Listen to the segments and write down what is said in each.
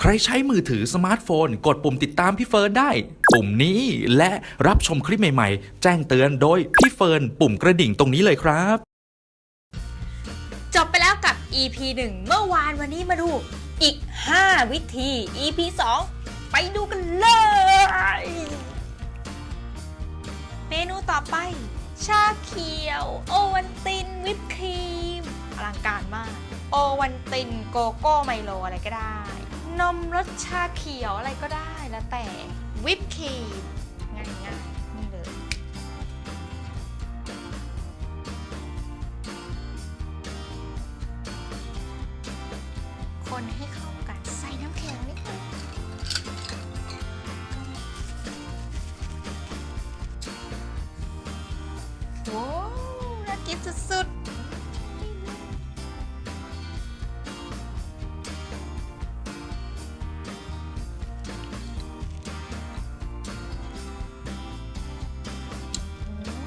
ใครใช้มือถือสมาร์ทโฟน กดปุ่มติดตามพี่เฟิร์นได้ ปุ่มนี้และรับชมคลิปใหม่ๆ แจ้งเตือนโดยพี่เฟิร์นปุ่มกระดิ่งตรงนี้เลยครับ จบไปแล้วกับ EP 1 เมื่อวานวันนี้มาดู อีก 5 วิธี EP 2 ไปดูกันเลย เมนูต่อไป ชาเขียว โอวันติน วิปครีม อลังการมาก โอวันติน โกโก้ไมโลอะไรก็ได้ นมรสชาเขียวอะไรก็ได้แล้วแต่ วิปครีม ง่ายๆนี่เลย คนให้เข้า กินสุดๆ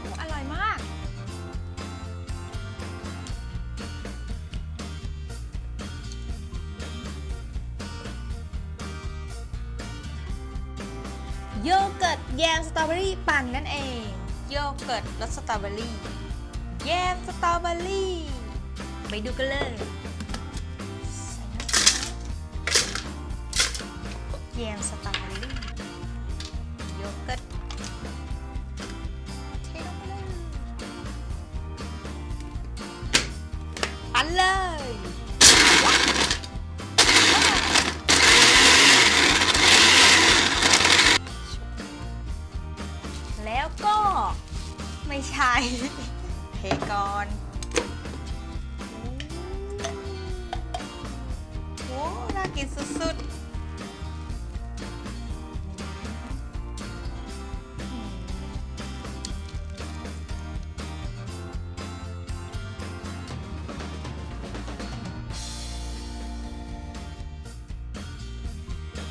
โอ้อร่อยมาก โยเกิร์ตแยมสตรอเบอรี่ปั่นนั่นเอง โยเกิร์ตรสสตรอเบอรี่ แยมสตรอเบอรี่ไปดูกันเลยแยมสตรอเบอรี่โยเกิร์ตเทลงไปเลยปั่นเลยแล้วก็ไม่ใช่ เทก่อนโอ้น่ากินสุดๆ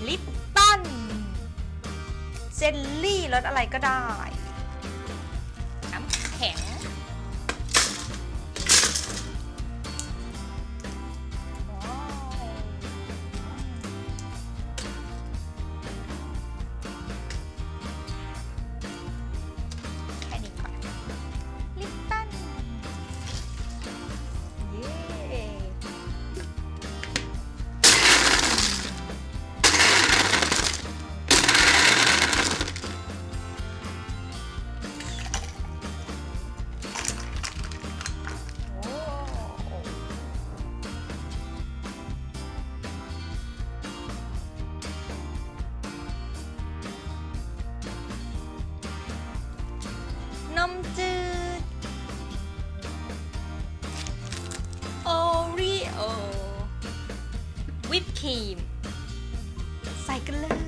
ลิปตัน เจลลี่รสอะไรก็ได้ วิปครีม ใส่กันเลย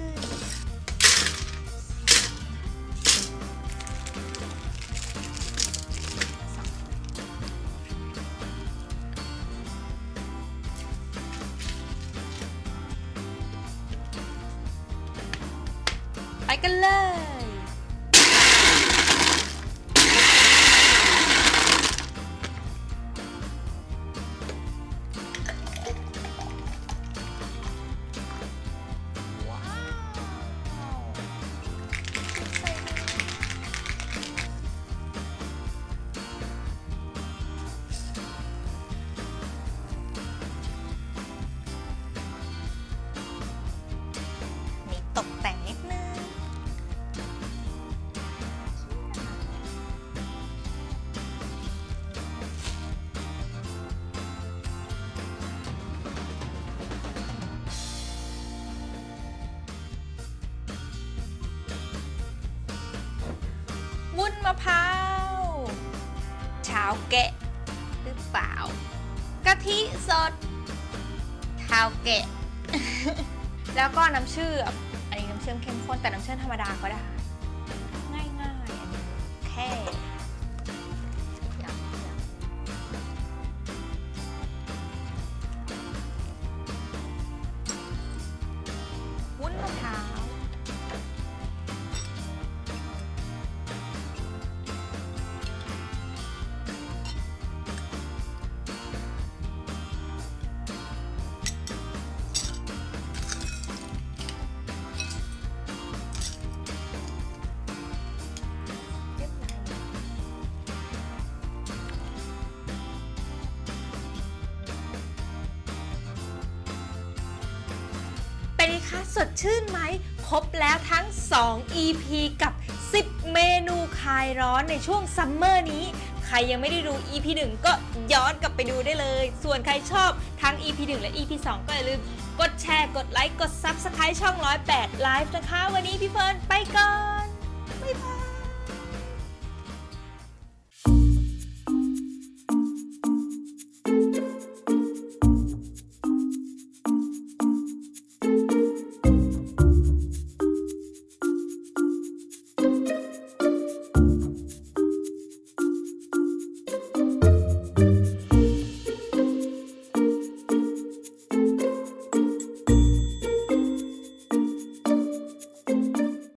ไปกันเลย มะพร้าวชาวแกะหรือเปล่ากะทิสดชาวแกะ แล้วก็น้ำเชื่อมอันนี้น้ำเชื่อมเข้มข้นแต่น้ำเชื่อมธรรมดาก็ได้ ง่ายๆอันนี้แค่ คะ สดชื่นไหม ครบแล้วทั้ง 2 EP กับ 10 เมนูคลายร้อนในช่วงซัมเมอร์นี้ ใครยังไม่ได้ดู EP 1 ก็ย้อนกลับไปดูได้เลย ส่วนใครชอบทั้ง EP 1 และ EP 2 ก็อย่าลืมกดแชร์ กดไลค์ กด Subscribe ช่อง 108 Live นะคะ วันนี้พี่เฟิร์นไปก่อน บ๊ายบาย